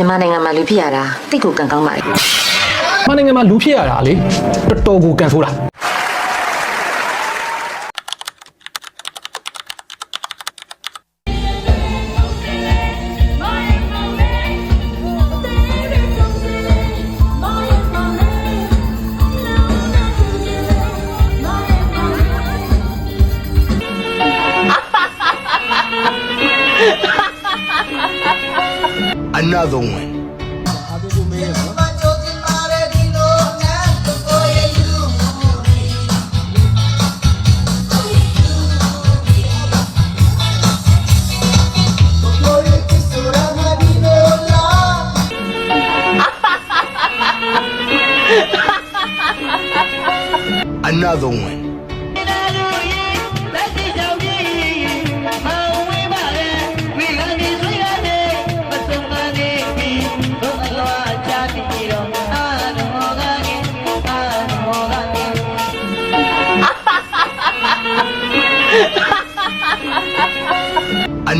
မြန်မာနိုင်ငံမှာလူဖြစ်ရတာတိတ်ကိုကံကောင်းပါလေ။မနိုင်ငံမှာလူဖြစ်ရတာလေတော်တော်ကိုကန်ဆိုးတာ Another one. Another one.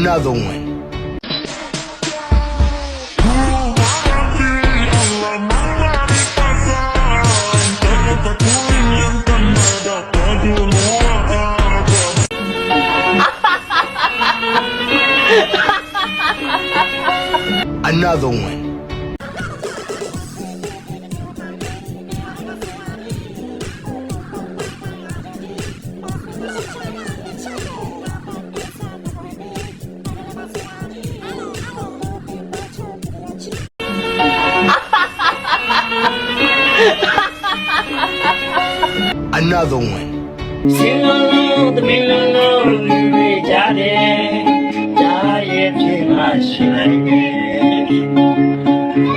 Another one. Another one. อัน Another one. စင်လုံးလုံးသမီးလုံးလုံးလူတွေကြတယ်ဒါရဲ့ဖြစ်မှရှိနိုင်တယ်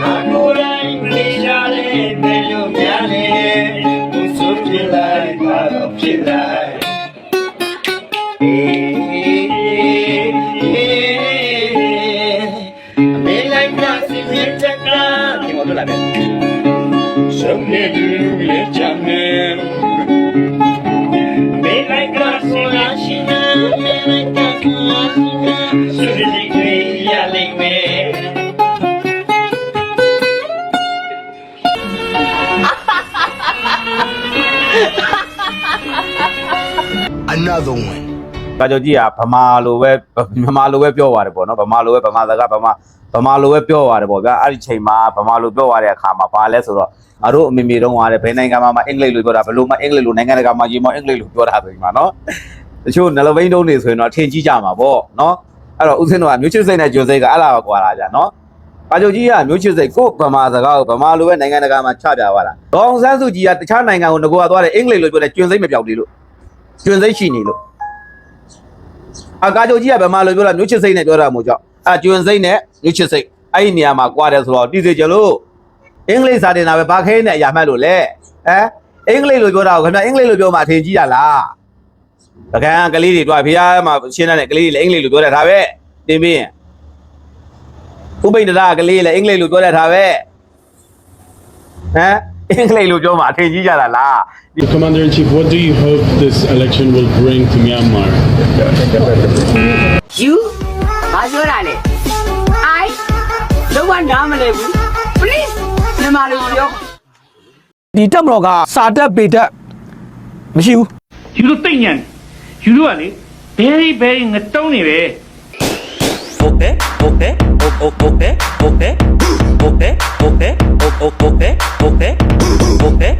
ငါကိုယ်တိုင်မလေးရှားလေဘယ်လိုများလဲသူဆိုဖြစ်လိုက်ပါတော့ဖြစ်လိုက်အေးအမေလိုက်တာစီမြတ်တက်ကဒီမတို့လာပဲဆုံးနေ Another one. ကာကြောကြီးကဗမာလိုပဲဗမာလိုပဲပြောပါတယ်ပေါ့နော်ဗမာလိုပဲဗမာစကားဗမာဗမာလိုပဲပြောပါတယ်ပေါ့ဗျာအဲ့ဒီချိန်မှာဗမာလိုပြောရတဲ့အခါမှာဘာလဲဆိုတော့ငါတို့အမေမေတုန်းကလည်းဘယ်နိုင်ငံမှာမှအင်္ဂလိပ်လိုပြောတာဘယ်လိုမှအင်္ဂလိပ်လိုနိုင်ငံတကာမှာရေမအင်္ဂလိပ်လိုပြောတာဆိုပြီးမှာနော်တချို့နလဘိန်းတုံးနေဆိုရင်တော့ထင်ကြီးကြမှာပေါ့နော်အဲ့တော့ဦးစင်းတို့ကမျိုးချစ်စိတ်နဲ့ဂျွန်စိတ်ကအဲ့လာပါကွာလာကြနော်ကာကြောကြီးကမျိုးချစ်စိတ်ကိုဗမာစကားကိုဗမာလိုပဲနိုင်ငံတကာမှာချပြသွားတာဒေါအောင်ဆန်းစုကြည်ကတခြားနိုင်ငံကိုငကိုကသွားတယ်အင်္ဂလိပ်လိုပြောတယ်ဂျွန်စိတ်မပြောက်သေးလို့ ဂျွန်စိတ်ရှိနေလို့အကာကြိုကြီးကဗမာလိုပြောတာမျိုးချစ်စိတ်နဲ့ပြောတာမို့ကြောင့်အဲကျွန်းစိတ်နဲ့မျိုးချစ်စိတ်အဲ့ဒီနေရာမှာကွာတယ်ဆိုတော့တိစေကြလို့အင်္ဂလိပ်စာတင်တာပဲဘာခဲနဲ့အရာမှတ်လို့လဲဟမ်အင်္ဂလိပ်လိုပြောတာကိုခင်ဗျအင်္ဂလိပ်လိုပြောမှအထင်ကြီးရလားတကယ်ကလေးတွေတွေ့ဖေးရမှာရှင်းတဲ့ကလေးတွေလည်းအင်္ဂလိပ်လိုပြောတတ်တာပဲတင်ပြီးရင်ဥပိ္ပဒရာကလေးလည်းအင်္ဂလိပ်လိုပြောတတ်တာပဲဟမ် အင်္ဂလိပ်လိုပြောမှအထင်ကြီးကြတာလား Commander in Chief, what do you hope this election will bring to Myanmar? you ဘာပြောတာလဲ I လုံးဝနားမလဲဘူး please မြန်မာလိုပြောဒီတက်မတော်ကစာတက်ပေတက်မရှိဘူးယူတို့တိတ်ညံယူတို့ကလေ very very ငတုံးနေပဲ 오페 오페 오페 오페 오페 오페